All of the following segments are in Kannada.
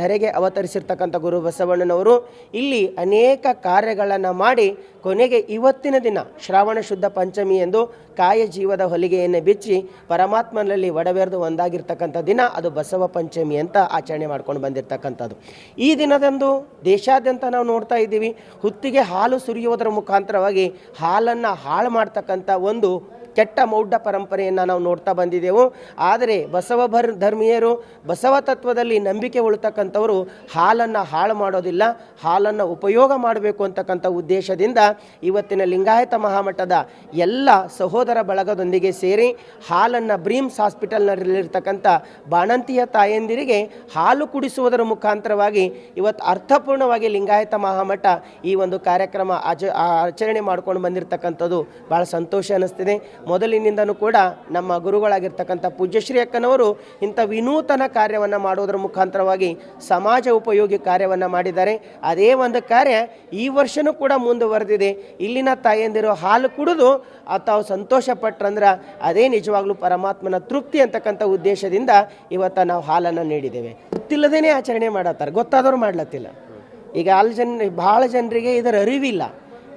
ಧರೆಗೆ ಅವತರಿಸಿರ್ತಕ್ಕಂಥ ಗುರು ಬಸವಣ್ಣನವರು ಇಲ್ಲಿ ಅನೇಕ ಕಾರ್ಯಗಳನ್ನು ಮಾಡಿ ಕೊನೆಗೆ ಇವತ್ತಿನ ದಿನ ಶ್ರಾವಣ ಶುದ್ಧ ಪಂಚಮಿ ಎಂದು ಕಾಯ ಜೀವದ ಹೊಲಿಗೆಯನ್ನು ಬಿಚ್ಚಿ ಪರಮಾತ್ಮನಲ್ಲಿ ಒಡವೆರೆದು ಒಂದಾಗಿರ್ತಕ್ಕಂಥ ದಿನ ಅದು ಬಸವ ಪಂಚಮಿ ಅಂತ ಆಚರಣೆ ಮಾಡ್ಕೊಂಡು ಬಂದಿರತಕ್ಕಂಥದ್ದು. ಈ ದಿನದಂದು ದೇಶಾದ್ಯಂತ ನಾವು ನೋಡ್ತಾ ಇದ್ದೀವಿ, ಹುತ್ತಿಗೆ ಹಾಲು ಸುರಿಯುವುದರ ಮುಖಾಂತರವಾಗಿ ಹಾಲನ್ನು ಹಾಳು ಮಾಡ್ತಕ್ಕಂಥ ಒಂದು ಕೆಟ್ಟ ಮೌಢ ಪರಂಪರೆಯನ್ನು ನಾವು ನೋಡ್ತಾ ಬಂದಿದ್ದೆವು ಆದರೆ ಬಸವ ಭರ್, ಧರ್ಮೀಯರು ಬಸವ ತತ್ವದಲ್ಲಿ ನಂಬಿಕೆ ಉಳ್ತಕ್ಕಂಥವರು ಹಾಲನ್ನು ಹಾಳು ಮಾಡೋದಿಲ್ಲ, ಹಾಲನ್ನು ಉಪಯೋಗ ಮಾಡಬೇಕು ಅಂತಕ್ಕಂಥ ಉದ್ದೇಶದಿಂದ ಇವತ್ತಿನ ಲಿಂಗಾಯತ ಮಹಾಮಠದ ಎಲ್ಲ ಸಹೋದರ ಬಳಗದೊಂದಿಗೆ ಸೇರಿ ಹಾಲನ್ನು ಬ್ರೀಮ್ಸ್ ಹಾಸ್ಪಿಟಲ್ನಲ್ಲಿರ್ತಕ್ಕಂಥ ಬಾಣಂತಿಯ ತಾಯಂದಿರಿಗೆ ಹಾಲು ಕುಡಿಸುವುದರ ಮುಖಾಂತರವಾಗಿ ಇವತ್ತು ಅರ್ಥಪೂರ್ಣವಾಗಿ ಲಿಂಗಾಯತ ಮಹಾಮಠ ಈ ಒಂದು ಕಾರ್ಯಕ್ರಮ ಆಚ, ಆಚರಣೆ ಮಾಡ್ಕೊಂಡು ಬಂದಿರತಕ್ಕಂಥದ್ದು. ಭಾಳ ಸಂತೋಷ ಅನ್ನಿಸ್ತಿದೆ ಮೊದಲಿನಿಂದನೂ ಕೂಡ ನಮ್ಮ ಗುರುಗಳಾಗಿರ್ತಕ್ಕಂಥ ಪೂಜ್ಯಶ್ರೀ ಅಕ್ಕನವರು ಇಂಥ ವಿನೂತನ ಕಾರ್ಯವನ್ನು ಮಾಡೋದ್ರ ಮುಖಾಂತರವಾಗಿ ಸಮಾಜ ಉಪಯೋಗಿ ಕಾರ್ಯವನ್ನು ಮಾಡಿದ್ದಾರೆ. ಅದೇ ಒಂದು ಕಾರ್ಯ ಈ ವರ್ಷನೂ ಕೂಡ ಮುಂದುವರೆದಿದೆ. ಇಲ್ಲಿನ ತಾಯಂದಿರು ಹಾಲು ಕುಡಿದು ತಾವು ಸಂತೋಷ ಪಟ್ರಂದ್ರೆ ಅದೇ ನಿಜವಾಗ್ಲೂ ಪರಮಾತ್ಮನ ತೃಪ್ತಿ ಅಂತಕ್ಕಂಥ ಉದ್ದೇಶದಿಂದ ಇವತ್ತು ನಾವು ಹಾಲನ್ನು ನೀಡಿದ್ದೇವೆ. ಗೊತ್ತಿಲ್ಲದೇನೆ ಆಚರಣೆ ಮಾಡತ್ತಾರೆ. ಗೊತ್ತಾದವರು ಮಾಡ್ಲತ್ತಿಲ್ಲ. ಈಗ ಅಲ್ಲಿ ಜನ ಭಾಳ ಜನರಿಗೆ ಇದರ ಅರಿವಿಲ್ಲ.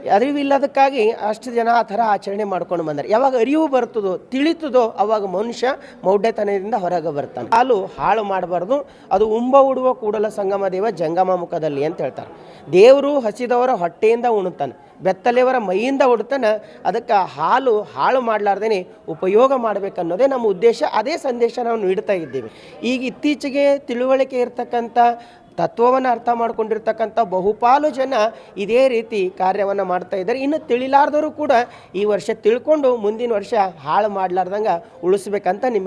ಅರಿವಿಲ್ಲದಕ್ಕಾಗಿ ಅಷ್ಟು ಜನ ಆ ಥರ ಆಚರಣೆ ಮಾಡ್ಕೊಂಡು ಬಂದಾರೆ. ಯಾವಾಗ ಅರಿವು ಬರ್ತದೋ, ತಿಳಿತದೋ, ಅವಾಗ ಮನುಷ್ಯ ಮೌಢ್ಯತನದಿಂದ ಹೊರಗೆ ಬರ್ತಾನೆ. ಹಾಲು ಹಾಳು ಮಾಡಬಾರ್ದು. ಅದು ಉಂಬ ಉಡುವ ಕೂಡಲ ಸಂಗಮ ದೇವ ಜಂಗಮ ಮುಖದಲ್ಲಿ ಅಂತ ಹೇಳ್ತಾರೆ. ದೇವರು ಹಸಿದವರ ಹೊಟ್ಟೆಯಿಂದ ಉಣುತ್ತಾನೆ ಬೆತ್ತಲೆಯವರ ಮೈಯಿಂದ ಉಡ್ತಾನೆ. ಅದಕ್ಕೆ ಹಾಲು ಹಾಳು ಮಾಡಲಾರ್ದೇ ಉಪಯೋಗ ಮಾಡಬೇಕನ್ನೋದೇ ನಮ್ಮ ಉದ್ದೇಶ. ಅದೇ ಸಂದೇಶ ನಾವು ನೀಡ್ತಾ ಇದ್ದೀವಿ. ಈಗ ಇತ್ತೀಚೆಗೆ ತಿಳುವಳಿಕೆ ಇರ್ತಕ್ಕಂಥ ತತ್ವವನ್ನು ಅರ್ಥ ಮಾಡ್ಕೊಂಡಿರ್ತಕ್ಕಂಥ ಬಹುಪಾಲು ಜನ ಇದೇ ರೀತಿ ಕಾರ್ಯವನ್ನು ಮಾಡ್ತಾ ಇದ್ದಾರೆ. ಇನ್ನು ತಿಳಿಲಾರ್ದವರು ಕೂಡ ಈ ವರ್ಷ ತಿಳ್ಕೊಂಡು ಮುಂದಿನ ವರ್ಷ ಹಾಳು ಮಾಡಲಾರ್ದಂಗೆ ಉಳಿಸ್ಬೇಕಂತ ನಿಮ್ಮ